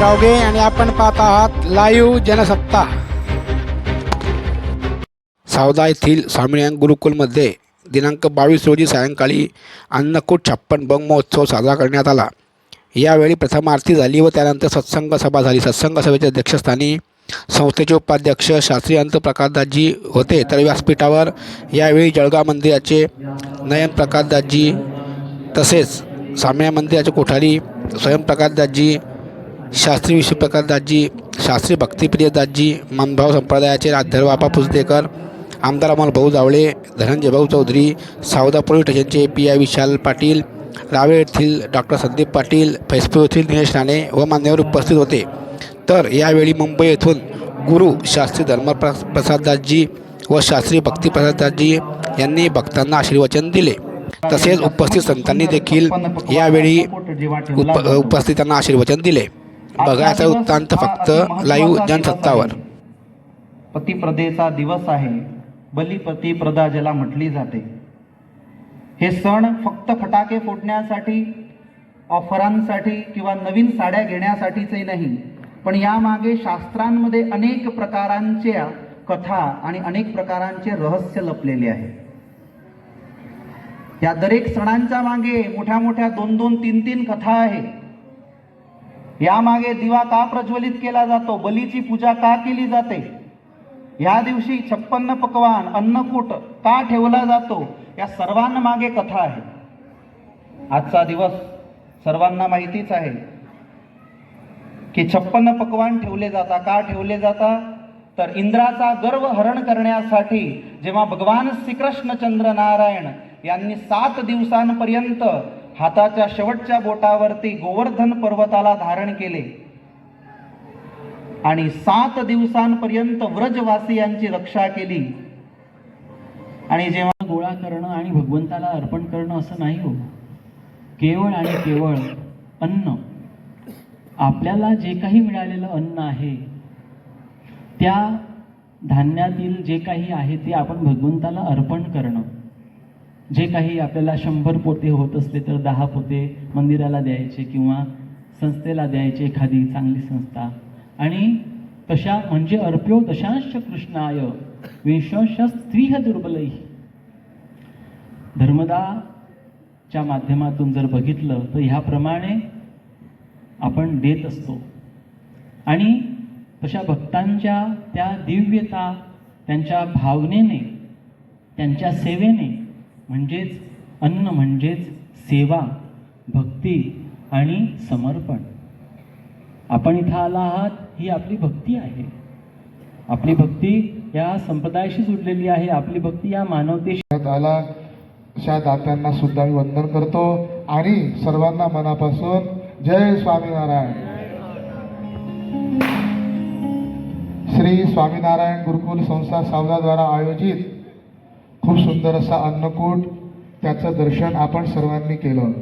रावगे आणि आपण पाहत आहात लाईव्ह जनसत्ता. सावदा येथील स्वामीनारायण गुरुकुलमध्ये दिनांक बावीस रोजी सायंकाळी अन्नकूट छप्पन बंग महोत्सव साजरा करण्यात आला. यावेळी प्रथम आरती झाली व त्यानंतर सत्संग सभा झाली. सत्संग सभेच्या अध्यक्षस्थानी संस्थेचे उपाध्यक्ष शास्त्री अंत प्रकाशदासजी होते. तर व्यासपीठावर यावेळी जळगाव मंदिराचे नयन प्रकाशदासजी तसेच साम्या मंदिराचे कोठारी स्वयंप्रकाशदासजी शास्त्री विश्वप्रकाशदासजी शास्त्री भक्तिप्रिय भक्तिप्रियदासजी मनभाव संप्रदायाचे अध्यरबापा पुसदेकर आमदार अमोल भाऊ जावळे धनंजय भाऊ चौधरी सावदा पोलीस स्टेशनचे पी आय विशाल पाटील रावे येथील डॉक्टर संदीप पाटील फैसपूर येथील दिनेश राणे व मान्यवर उपस्थित होते. तर यावेळी मुंबई येथून गुरु शास्त्री धर्मप्र व शास्त्री भक्तिप्रसाददासजी यांनी भक्तांना आशीर्वचन दिले. तसेच उपस्थित संतांनी देखील यावेळी उप उपस्थितांना आशीर्वचन दिले. बघायचा वृत्तांत फक्त लाईव्ह जनसत्तावर. पतिप्रदेचा दिवस आहे. बलिपती प्रदा ज्याला म्हटली जाते. हे सण फक्त फटाके फोडण्यासाठी ऑफरांसाठी किंवा नवीन साड्या घेण्यासाठीचे नाही पण यामागे शास्त्रांमध्ये अनेक प्रकारांच्या कथा आणि अनेक प्रकारांचे रहस्य लपलेले आहे. या दरेक सणांच्या मागे मोठ्या मोठ्या दोन दोन तीन तीन कथा आहे. यामागे दिवा का प्रज्वलित केला जातो? बलीची पूजा का केली जाते? या दिवशी छप्पन्न पकवान अन्नकूट का ठेवला जातो? या सर्वांना मागे कथा आहे. आजचा दिवस सर्वांना माहितीच आहे की छप्पन्न पकवान ठेवले जाता. का ठेवले जाता? तर इंद्राचा गर्व हरण करण्यासाठी जेव्हा भगवान श्रीकृष्णचंद्र नारायण यांनी सात दिवसांपर्यंत हाताच्या शेवटच्या बोटावरती गोवर्धन पर्वताला धारण केले. आणि सात दिवसांपर्यंत व्रजवासियांची रक्षा केली. आणि जेव्हा गोळा करणं आणि भगवंताला अर्पण करणं असं नाही हो केवळ आणि केवळ अन्न. आपल्याला जे काही मिळालेलं अन्न आहे त्या धान्यातील जे काही आहे ते आपण भगवंताला अर्पण करणं. जे काही आपल्याला शंभर पोते होत असले तर दहा पोते मंदिराला द्यायचे किंवा संस्थेला द्यायचे एखादी चांगली संस्था. आणि तशा म्हणजे अर्प्यो दशांश कृष्णाय विंशांश स्त्रीह दुर्बलही धर्मदाच्या माध्यमातून जर बघितलं तर ह्याप्रमाणे आपण देत असतो. आणि तशा भक्तांच्या त्या दिव्यता त्यांच्या भावनेने त्यांच्या सेवेने म्हणजेच अन्न म्हणजेच सेवा भक्ती आणि समर्पण. आपण इथं आला आहात ही आपली भक्ती आहे. आपली भक्ती या संप्रदायाशी जुडलेली आहे. आपली भक्ती या मानवतेशी आला अशा दात्यांना सुद्धा मी वंदन करतो आणि सर्वांना मनापासून जय स्वामीनारायण. श्री स्वामीनारायण गुरुकुल संस्था सावदाद्वारा आयोजित खूप सुंदर असा अन्नकूट त्याचं दर्शन आपण सर्वांनी केलं.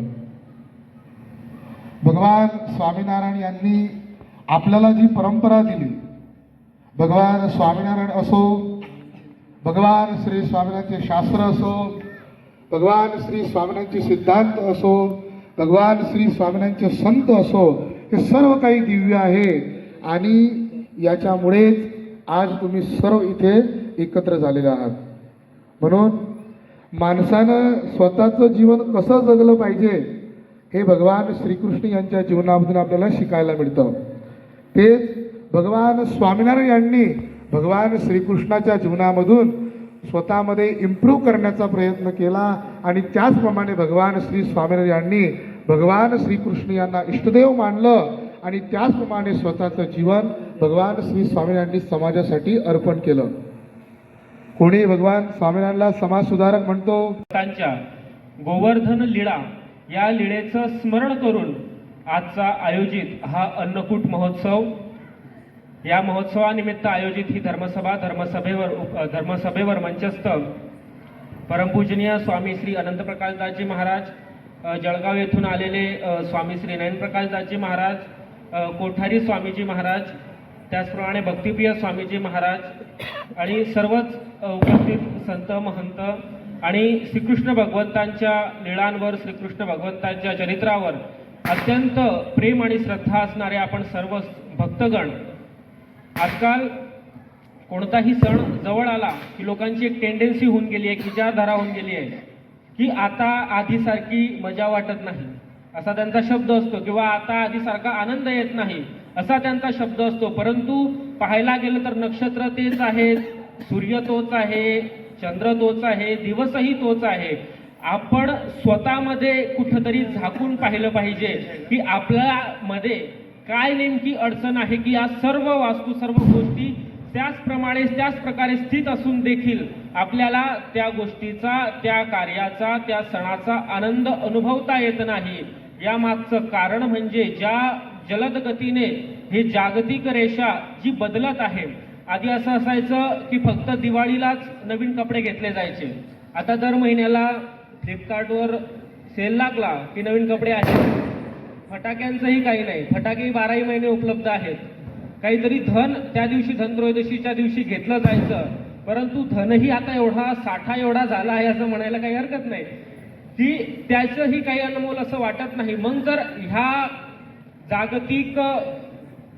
भगवान स्वामीनारायण यांनी आपल्याला जी परंपरा दिली भगवान स्वामीनारायण असो भगवान श्री स्वामीनारायणचे शास्त्र असो भगवान श्री स्वामीनारायणचे सिद्धांत असो भगवान श्री स्वामीनारायणचे संत असो हे सर्व काही दिव्य आहे आणि याच्यामुळेच आज तुम्ही सर्व इथे एकत्र झालेले आहात. म्हणून माणसानं स्वतःचं जीवन कसं जगलं पाहिजे हे भगवान श्रीकृष्ण यांच्या जीवनामधून आपल्याला शिकायला मिळतं. तेच भगवान स्वामीनारायण यांनी भगवान श्रीकृष्णाच्या जीवनामधून स्वतःमध्ये इम्प्रूव्ह करण्याचा प्रयत्न केला आणि त्याचप्रमाणे भगवान श्री स्वामीनारायण यांनी भगवान श्रीकृष्ण यांना इष्टदेव मानलं आणि त्याचप्रमाणे स्वतःचं जीवन भगवान श्री स्वामीनारायणांनी समाजासाठी अर्पण केलं. कोणी भगवान स्वामीनारायणला समाज सुधारक म्हणतो? त्यांच्या गोवर्धन लीळा या लीळेचं स्मरण करून आजचा आयोजित हा अन्नकूट महोत्सव या महोत्सवानिमित्त आयोजित ही धर्मसभा धर्मसभेवर उप- धर्मसभेवर मंचस्थ परमपूजनीय स्वामी श्री अनंतप्रकाशदासजी महाराज जळगाव येथून आलेले स्वामी श्री नयनप्रकाशदासजी महाराज कोठारी स्वामीजी महाराज त्याचप्रमाणे भक्तिप्रिय स्वामीजी महाराज आणि सर्वच उपस्थित संत महंत आणि श्रीकृष्ण भगवंतांच्या लीळांवर श्रीकृष्ण भगवंतांच्या चरित्रावर अत्यंत प्रेम आणि श्रद्धा असणारे आपण सर्व भक्तगण आजकाल कोणताही सण जवळ आला की लोकांची एक टेंडन्सी होऊन गेली आहे एक विचारधारा होऊन गेली आहे की आता आधीसारखी मजा वाटत नाही. असा त्यांचा शब्द असतो किंवा आता आधीसारखा आनंद येत नाही. असा त्यांचा शब्द असतो. परंतु पाहायला गेलं तर नक्षत्र तेच आहेत सूर्य तोच आहे. चंद्र तोच आहे. दिवसही तोच आहे. आपण स्वतःमध्ये कुठंतरी झाकून पाहिलं पाहिजे की आपल्यामध्ये काय नेमकी अडचण आहे की या सर्व वास्तू सर्व गोष्टी त्याचप्रमाणे त्याच प्रकारे स्थित असून देखील आपल्याला त्या गोष्टीचा त्या कार्याचा त्या सणाचा आनंद अनुभवता येत नाही. यामागचं कारण म्हणजे ज्या जलद गतीने ही जागतिक रेषा जी बदलत आहे आधी असं असायचं की फक्त दिवाळीलाच नवीन कपडे घेतले जायचे. आता दर महिन्याला फ्लिपकार्टवर सेल लागला की नवीन कपडे आहेत. फटाक्यांचंही काही नाही. फटाकेही बाराही महिने उपलब्ध आहेत. काहीतरी धन त्या दिवशी धनत्रयोदशीच्या दिवशी घेतलं जायचं. परंतु धनही आता एवढा साठा एवढा झाला आहे असं म्हणायला काही हरकत नाही. की त्याचंही काही अनमोल असं वाटत नाही. मग जर ह्या जागतिक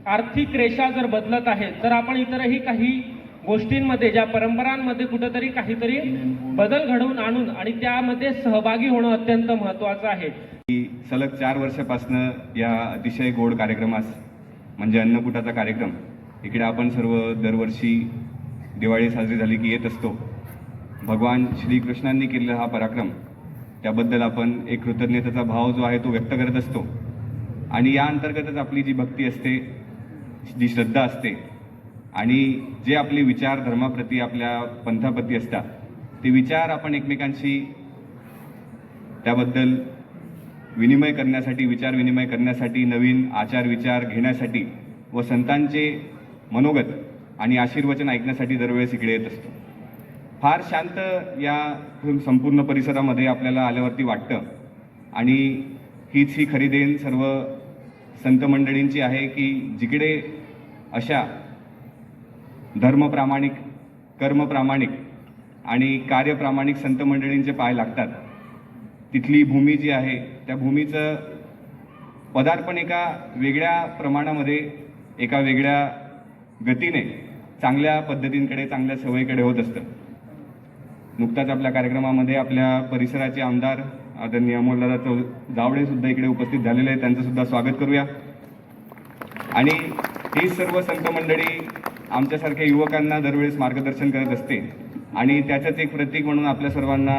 आर्थिक रेषा जर बदलत आहेत तर आपण इतरही काही गोष्टींमध्ये ज्या परंपरांमध्ये कुठंतरी काहीतरी बदल घडवून आणून आणि त्यामध्ये सहभागी होणं अत्यंत महत्वाचं आहे. की सलग चार वर्षापासनं या अतिशय गोड कार्यक्रमास म्हणजे अन्नकूटाचा कार्यक्रम इकडे आपण सर्व दरवर्षी दिवाळी साजरी झाली की येत असतो. भगवान श्रीकृष्णांनी केलेला हा पराक्रम त्याबद्दल आपण एक कृतज्ञतेचा भाव जो आहे तो व्यक्त करत असतो. आणि या अंतर्गतच आपली जी भक्ती असते जी श्रद्धा असते आणि जे आपले विचार धर्माप्रती आपल्या पंथाप्रती असतात ते विचार आपण एकमेकांशी त्याबद्दल विनिमय करण्यासाठी विचार विनिमय करण्यासाठी नवीन आचार विचार घेण्यासाठी व संतांचे मनोगत आणि आशीर्वचन ऐकण्यासाठी दरवेळेस इकडे येत असतो. फार शांत या संपूर्ण परिसरामध्ये आपल्याला आल्यावरती वाटतं आणि हीच ही खरी देण सर्व संत मंडळींची आहे की जिकडे अशा धर्मप्रामाणिक कर्मप्रामाणिक आणि कार्यप्रामाणिक संत मंडळींचे पाय लागतात तिथली भूमी जी आहे त्या भूमीचं पदार्पण एका वेगळ्या प्रमाणामध्ये एका वेगळ्या गतीने चांगल्या पद्धतींकडे चांगल्या सवयीकडे होत असतं. नुकताच आपल्या कार्यक्रमामध्ये आपल्या परिसराचे आमदार आदरणीय अमोलदादा चौ जावडे सुद्धा इकडे उपस्थित झालेले आहेत. त्यांचं सुद्धा स्वागत करूया. आणि ही सर्व संत मंडळी आमच्यासारख्या युवकांना दरवेळेस मार्गदर्शन करत असते. आणि त्याचंच एक प्रतीक म्हणून आपल्या सर्वांना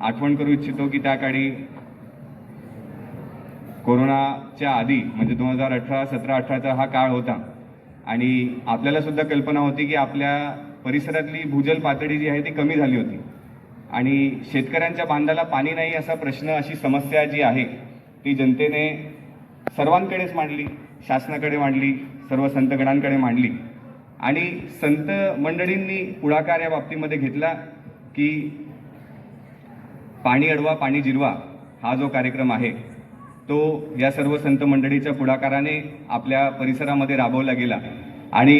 आठवण करू इच्छितो की त्या काळी कोरोनाच्या आधी म्हणजे दोन हजार अठरा सतरा अठराचा हा काळ होता. आणि आपल्याला सुद्धा कल्पना होती की आपल्या परिसरातली भूजल पातळी जी आहे ती कमी झाली होती. आणि शेतकऱ्यांच्या बांधाला पाणी नाही असा प्रश्न अशी समस्या जी आहे ती जनतेने सर्वांकडेच मांडली शासनाकडे मांडली सर्व संतगणांकडे मांडली. आणि संत मंडळींनी पुढाकार या बाबतीमध्ये घेतला की पाणी अडवा पाणी जिरवा हा जो कार्यक्रम आहे तो या सर्व संत मंडळीच्या पुढाकाराने आपल्या परिसरामध्ये राबवला गेला. आणि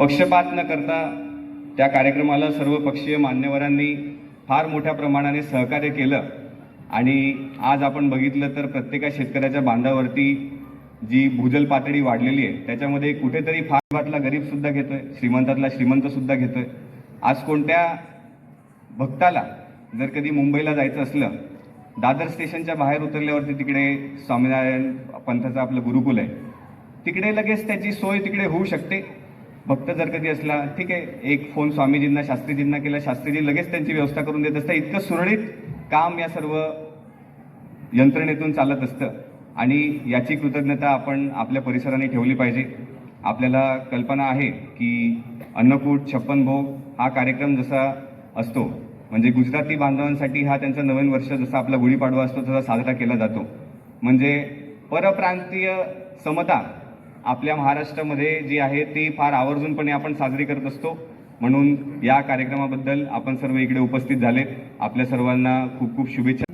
पक्षपात न करता त्या कार्यक्रमाला सर्व पक्षीय मान्यवरांनी फार मोठ्या प्रमाणाने सहकार्य केलं. आणि आज आपण बघितलं तर प्रत्येका शेतकऱ्याच्या बांधावरती जी भूजल पातळी वाढलेली आहे त्याच्यामध्ये कुठेतरी फार गरीबसुद्धा घेतो आहे श्रीमंतातला श्रीमंतसुद्धा घेतो आहे आज कोणत्या भक्ताला जर कधी मुंबईला जायचं असलं दादर स्टेशनच्या बाहेर उतरल्यावरती तिकडे स्वामीनारायण पंथाचं आपलं गुरुकुल आहे तिकडे लगेच त्याची सोय तिकडे होऊ शकते. भक्त जर कधी असला ठीक आहे एक फोन स्वामीजींना शास्त्रीजींना केला शास्त्रीजी लगेच त्यांची व्यवस्था करून देत असतात इतकं सुरळीत काम या सर्व यंत्रणेतून चालत असतं. आणि याची कृतज्ञता आपण आपल्या परिसराने ठेवली पाहिजे. आपल्याला कल्पना आहे की अन्नकूट छप्पन भोग हा कार्यक्रम जसा असतो म्हणजे गुजराती बांधवांसाठी हा त्यांचा नवीन वर्ष जसा आपला गुढीपाडवा असतो तसा साजरा केला जातो. म्हणजे परप्रांतीय समता आपल्या महाराष्ट्रामध्ये जी आहे ती फार आवर्जूनपणे आपण साजरी करत असतो. म्हणून या कार्यक्रमाबद्दल आपण सर्व इकडे उपस्थित झालेत आपल्या सर्वांना खूप खूप शुभेच्छा.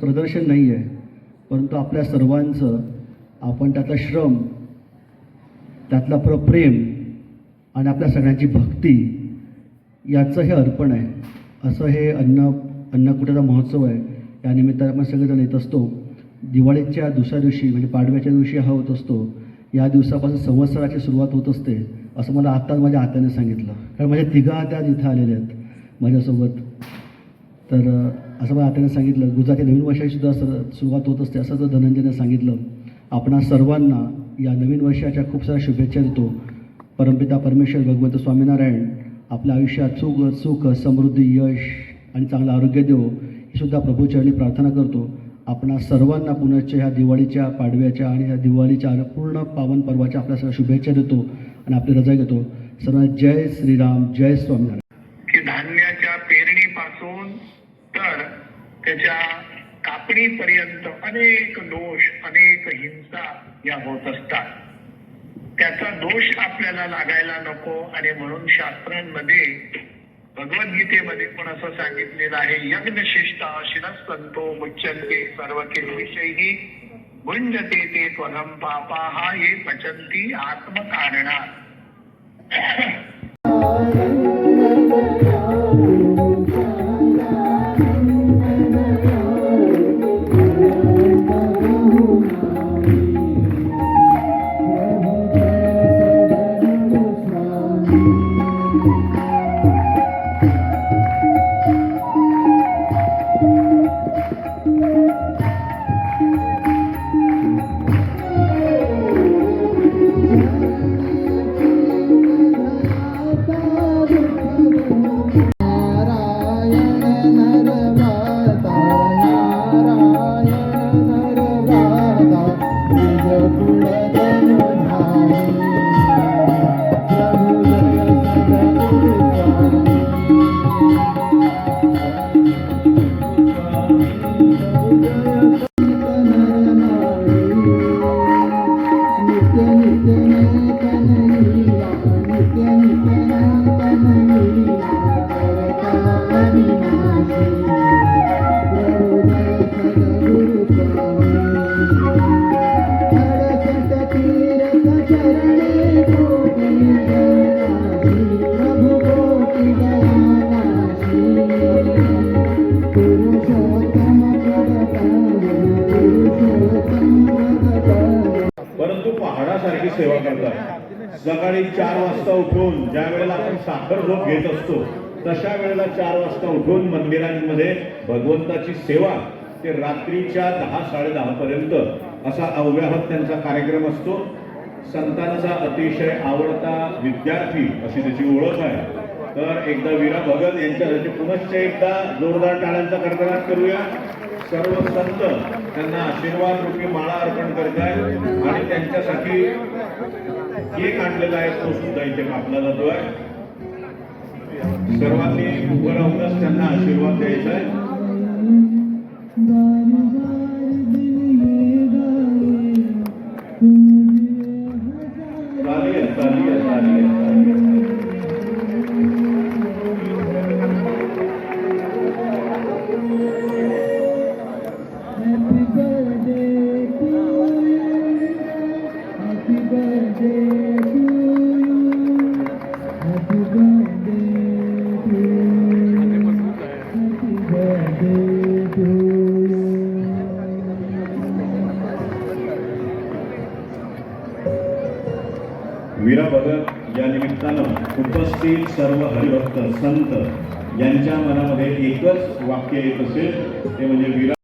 प्रदर्शन नाही आहे परंतु आपल्या सर्वांचं आपण त्याचा श्रम त्यातलं प्रेम आणि आपल्या सगळ्यांची भक्ती याचं हे अर्पण आहे. असं हे अन्न अन्नकुटाचा महोत्सव आहे. या निमित्ताने आपण सगळेजण येत असतो. दिवाळीच्या दुसऱ्या दिवशी म्हणजे पाडव्याच्या दिवशी हा होत असतो. या दिवसापासून संवत्सराची सुरुवात होत असते असं मला आत्ताच माझ्या आत्याने सांगितलं. कारण माझ्या तिघा त्या इथं आलेल्या आहेत माझ्यासोबत. तर असं मला आत्याने सांगितलं. गुजराती नवीन वर्षाचीसुद्धा सर सुरुवात होत असते असं जर धनंजयने सांगितलं. आपणा सर्वांना या नवीन वर्षाच्या खूप साऱ्या शुभेच्छा देतो. परमपिता परमेश्वर भगवंत स्वामीनारायण आपल्या आयुष्यात सुख सुख समृद्धी यश आणि चांगलं आरोग्य देवो ही सुद्धा प्रभूचरणी प्रार्थना करतो. आपणा सर्वांना पुनश्च ह्या दिवाळीच्या पाडव्याच्या आणि ह्या दिवाळीच्या पूर्ण पावन पर्वाच्या आपल्या सर्व शुभेच्छा देतो आणि आपली रजा घेतो. सर्वांना जय श्रीराम जय स्वामीनारायण. की धान्याच्या पेरणीपासून तर त्याच्या कापणीपर्यंत अनेक दोष अनेक हिंसा या होत असतात. त्याचा दोष आपल्याला लागायला नको. आणि म्हणून शास्त्रांमध्ये भगवद्गीतेमध्ये पण असं सांगितलेलं आहे यज्ञशिष्ट शिरस्संतो मुच्यंते सर्व किल्विषयी गुंजते ते त्वरम पापा हा ये पचंती आत्मकारणा परंतु सकाळी चार वाजता उठून ज्या वेळेला आपण साखर झोप घेत असतो तशा वेळेला चार वाजता उठून मंदिरांमध्ये भगवंताची सेवा ते रात्रीच्या दहा साडेदहा पर्यंत असा अव्याहत त्यांचा कार्यक्रम असतो. संतांचा अतिशय आवडता विद्यार्थी अशी त्याची ओळख आहे तर एकदा वीरा भगत यांच्यासाठी पुनश्च एकदा जोरदार टाळ्यांचा कडकडाट करूया. सर्व संत त्यांना आशीर्वाद रूपी माळा अर्पण करत आहेत आणि त्यांच्यासाठी केक आणलेला आहे तो सुद्धा इथे कापला जातोय. सर्वांनी उभं राहूनच त्यांना आशीर्वाद द्यायचा आहे. भक्त संत यांच्या मनामध्ये एकच वाक्य येत असेल ते म्हणजे विरा